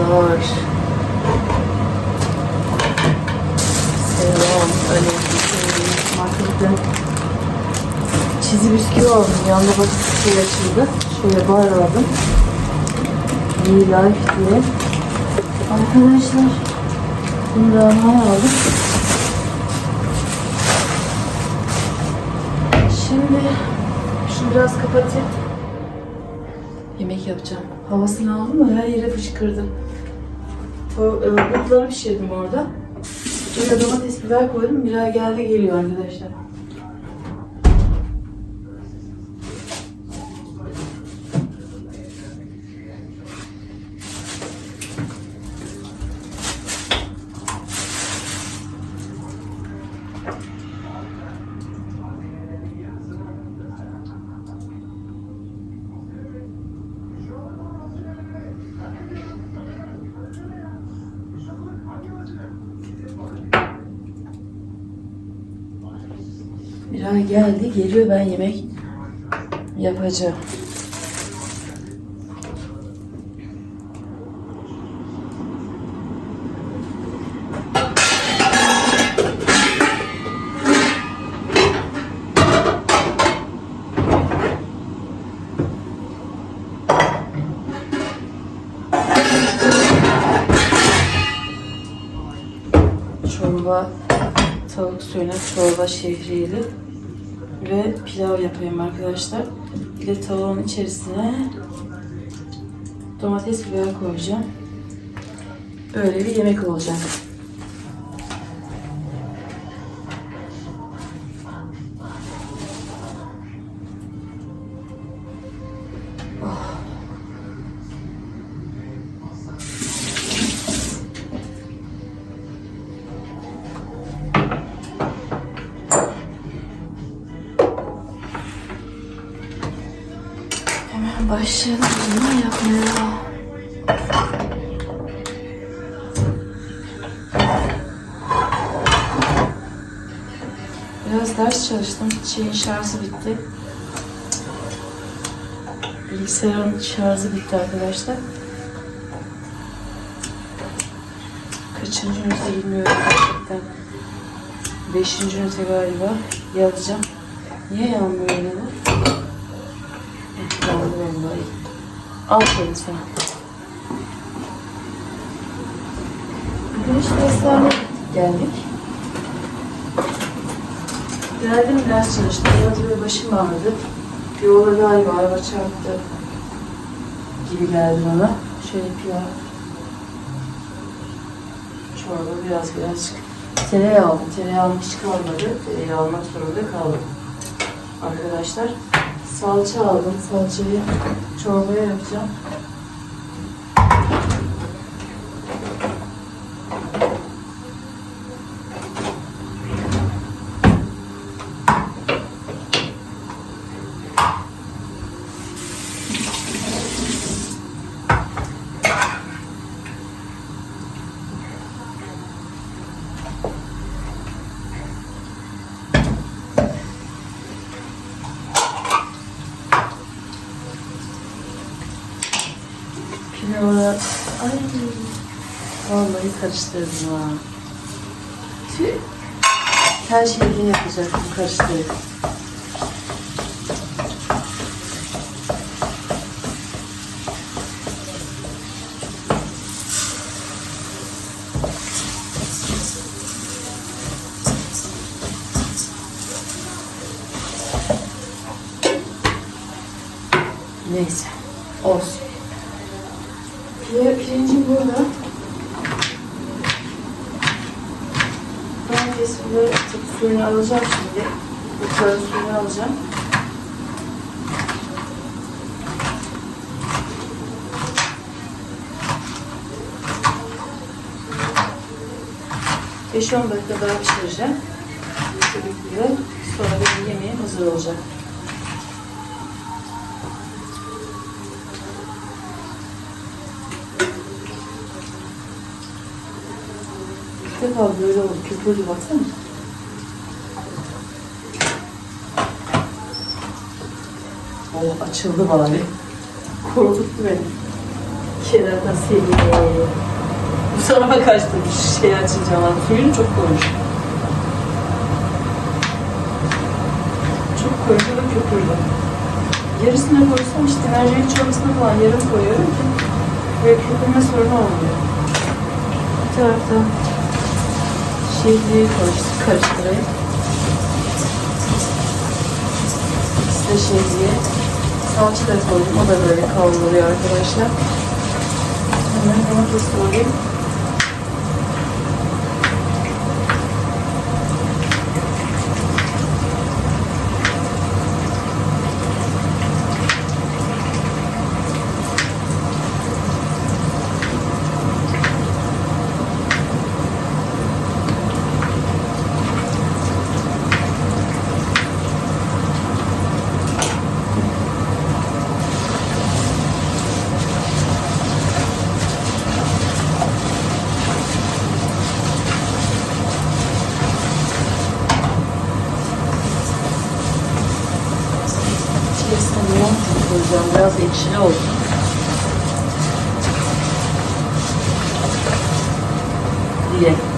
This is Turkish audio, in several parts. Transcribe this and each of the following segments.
Arkadaşlar. Selam. Aleyküm. Marketten çizi bisküvi aldım. Yanında bakın şey açıldı. Şöyle aldım. New Life diye. Arkadaşlar. Bundan aldım. Şimdi şunu biraz kapatayım. Yemek yapacağım. Havasını aldım mı her yere fışkırdım. Bulutları pişirdim orada. Şöyle domates biber koydum. Birer geldi geliyor arkadaşlar. Birer geldi geliyor ben yemek yapacağım. Çorba, tavuk suyuna çorba şehriyeli ve pilav yapayım arkadaşlar. Bir de tavuğun içerisine domates biber koyacağım. Böyle bir yemek olacak. Biraz ders çalıştım. Şeyin şarjı bitti. Bilgisayarın şarjı bitti arkadaşlar. Kaçıncı ünite bilmiyorum gerçekten. Beşinci ünite galiba. Yazacağım. Niye yanmıyor yine de? Yandı vallahi. Aferin sana. Bugün işte hastaneye geldik. Geldim ders çalıştım. Biraz böyle başım ağrıdı. Yolda galiba araba çarptı gibi geldi bana. Şöyle pilav. Çorba biraz birazcık. Tereyağı aldım. Tereyağım hiç kalmadı. Tereyağı almak zorunda kaldım. Arkadaşlar salça aldım. Salçayı çorbaya yapacağım. Pilavı... Ay... Vallahi karıştırdım ha. Tüh. Her şeyi yapacaktım karıştırıp. Neyse. Olsun. Pilav pirincim burada. Domatesini suyunu alacağım şimdi. Bıçağın suyunu alacağım. Beş on dakika daha pişireceğim. Ki sonra benim yemeğim hazır olacak. İlk defa böyle oldu. Köpürdü baksana. Oh açıldı bari. Korkuttu beni. Kenarda seni. Bu tarafa kaçtı bir şey açacağım. Suyunu çok koymuş. Çok koydu ve köpürdü. Yarısına koysam işte mercimek çorbasına falan yarım koyuyorum ki böyle köpürme sorunu olmuyor. Bir tarafta karıştır, karıştırayım. İşte şeyliği salça da koydum. O da böyle kavruluyor arkadaşlar. Hemen domates koyayım. Koyacağım. Biraz ekşili olsun. Diye.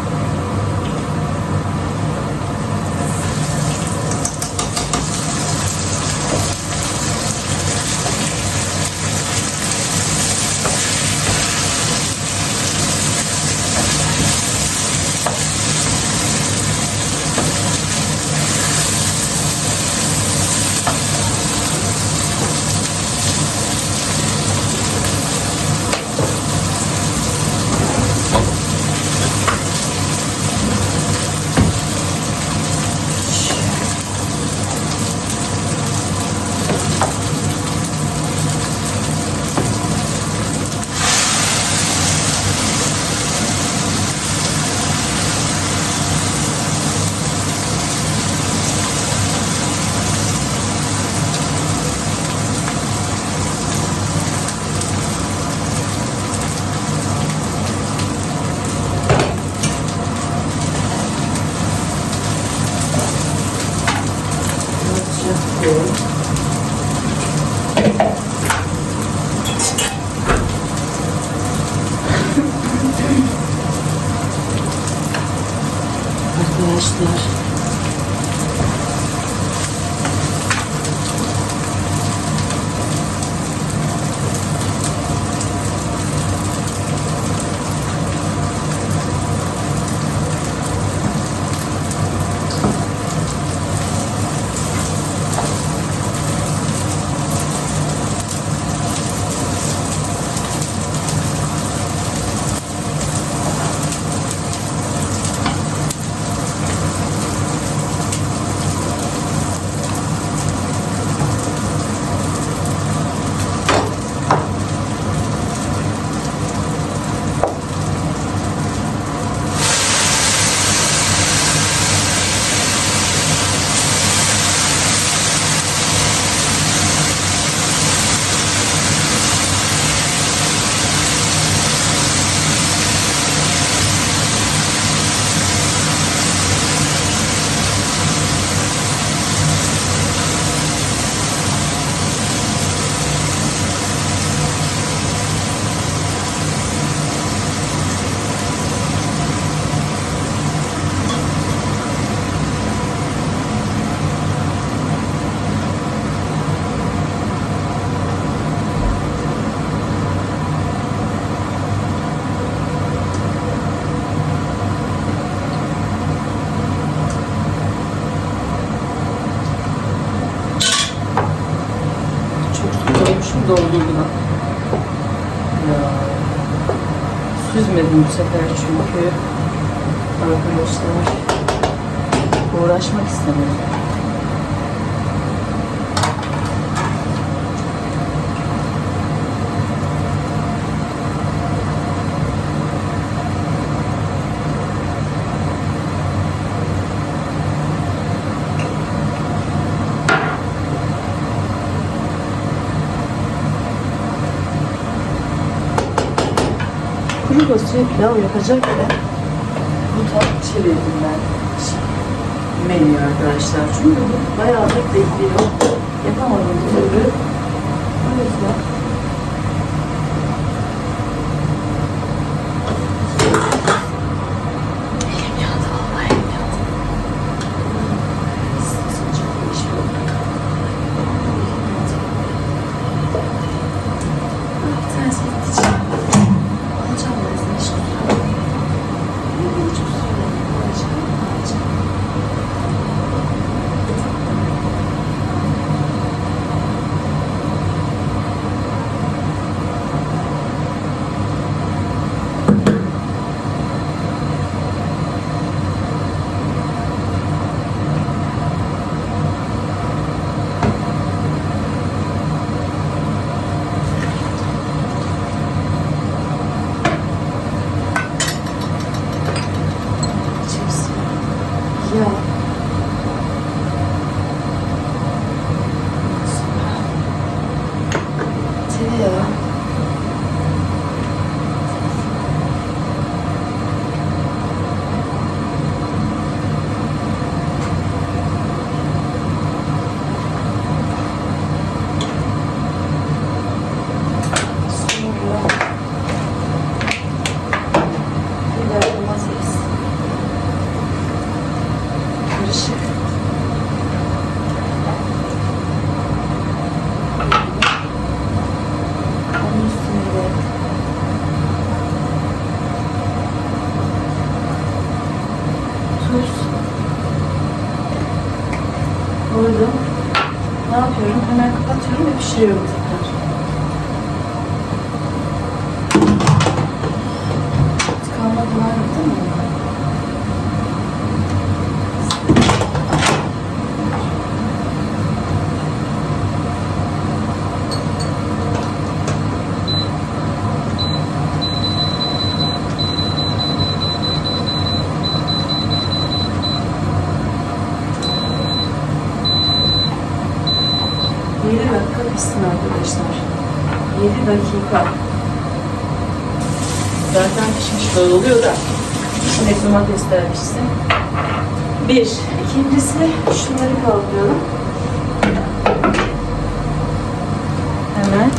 Koymuşum doldurdum. Ya. Süzmedim bu sefer çünkü arkadaşlar uğraşmak istemedim. Kuru fasulye pilav yapacakken bu tat çevirdim ben menüyü arkadaşlar. Çünkü bu bayağı da bekliyor. Yapamadım bir türlü. O yüzden ya. Sonra biber domates. Karışık. Onun üstüne de tuz koydum. Ne yapıyorum? Hemen kapatıyorum ve pişiriyorum. Dakika pişsin arkadaşlar. 7 dakika. Zaten pişmiş oluyor da. Şimdi domatesler pişsin. Bir. İkincisi şunları kaldırıyorum. Hemen.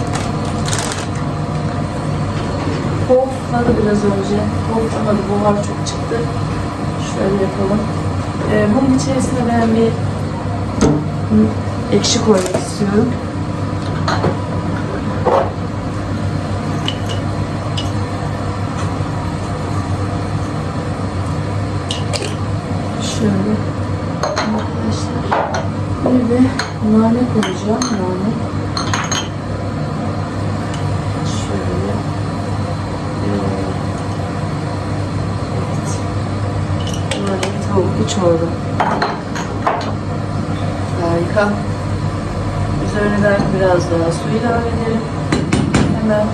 Pofladı biraz önce. Poflamadı. Buhar çok çıktı. Şöyle yapalım. Ee, bunun içerisine ben bir ekşi koymak istiyorum. Şöyle arkadaşlar bir de nane koyacağım nane. Şöyle evet. Nane tavuklu çorba harika. Üzerine ben biraz daha su ilave ederim. Hemen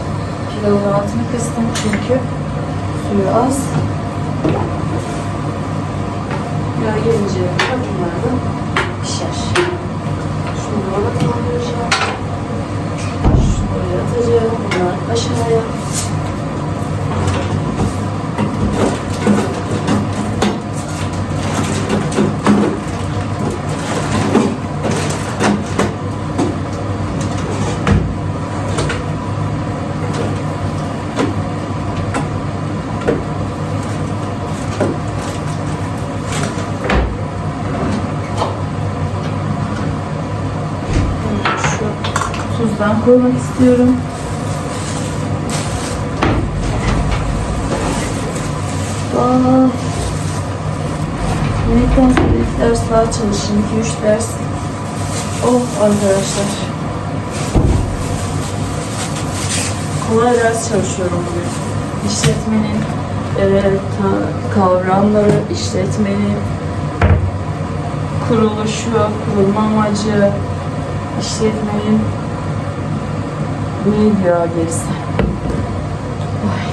pilavın altını kıstım çünkü suyu az. Yağ gelince bunlar koymak istiyorum. Aa, yemekten sonra ilk ders daha çalışın. 2-3 ders. Oh arkadaşlar. Kolay ders çalışıyorum bugün. İşletmenin e, kavramları, işletmenin kuruluşu, kurulma amacı, işletmenin neydi ya gerisi? Ay.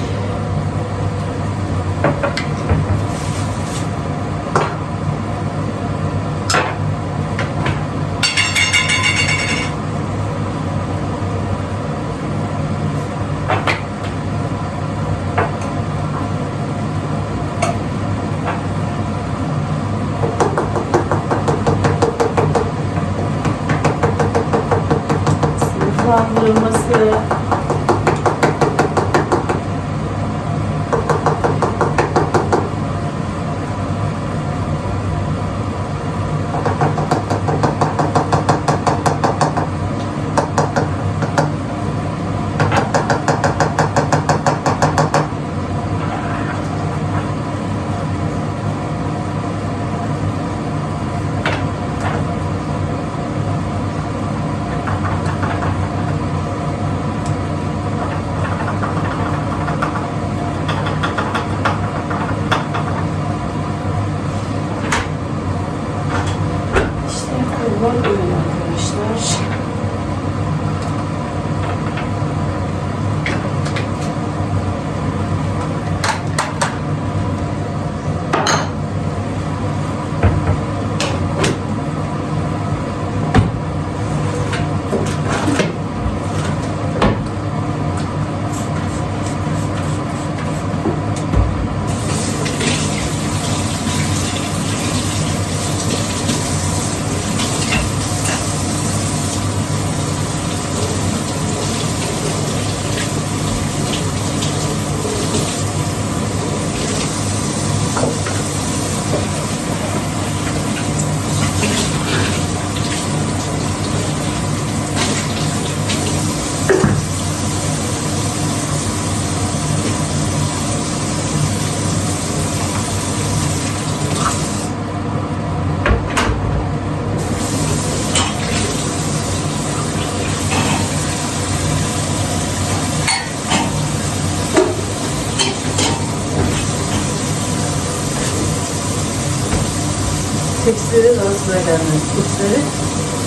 Asla gelmez. Tekstilleri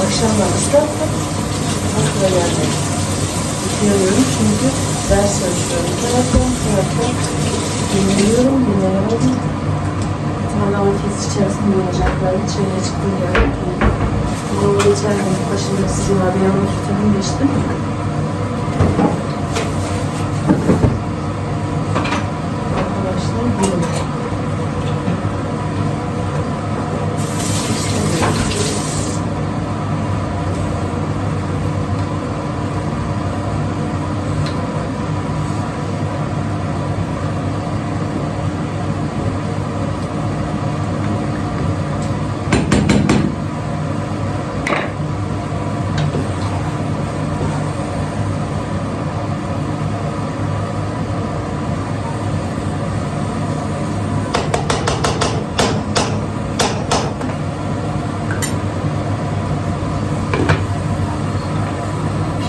akşamdan ıslattım. Asla gelmez. Yıkıyorum çünkü ders çalışıyorum. Taraftan taraftan dinleniyorum. Bir tane domates içerisinde olacaklar. İçeriye çıktım geldim. Bunu geçen gün başında sizin var. Bir yanlış tutamı geçtim. Arkadaşlar bu.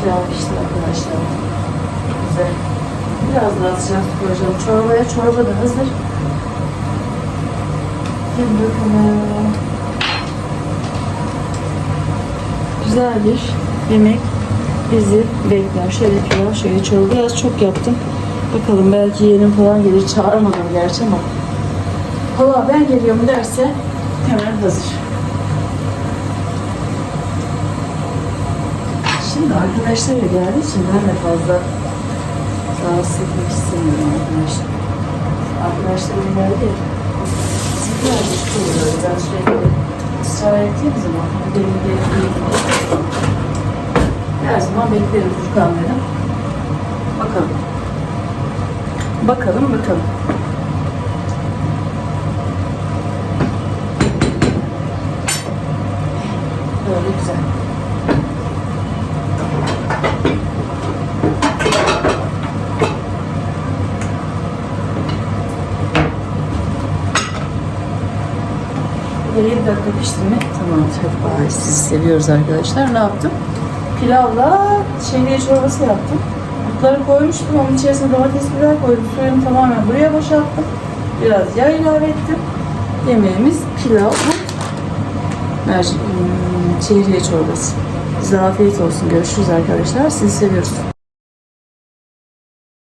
Pilav işte arkadaşlar. Güzel. Biraz daha sıcak su koyacağım çorbaya. Çorba da hazır. Hadi bakalım. Güzel bir yemek bizi bekler. Şöyle pilav, şöyle çorba. Biraz çok yaptım. Bakalım belki yeğenim falan gelir. Çağırmadım gerçi ama. Hala ben geliyorum derse hemen hazır. Şimdi arkadaşlar da geldiği için ben de fazla rahatsız etmek istemiyorum arkadaşlar. Arkadaşlarım geldi de çok oluyor. Ben sürekli ısrar ettiğim zaman benim gelip her zaman beklerim Furkan dedim. Bakalım. Bakalım bakalım. Böyle güzel. 7 dakika pişti mi? Tamam. Hep ay, sizi seviyoruz arkadaşlar. Ne yaptım? Pilavla şehriye çorbası yaptım. Butları koymuştum. Onun içerisine domates biber koydum. Suyunu tamamen buraya boşalttım. Biraz yağ ilave ettim. Yemeğimiz pilav, hmm, şehriye çorbası. Size afiyet olsun. Görüşürüz arkadaşlar. Sizi seviyoruz.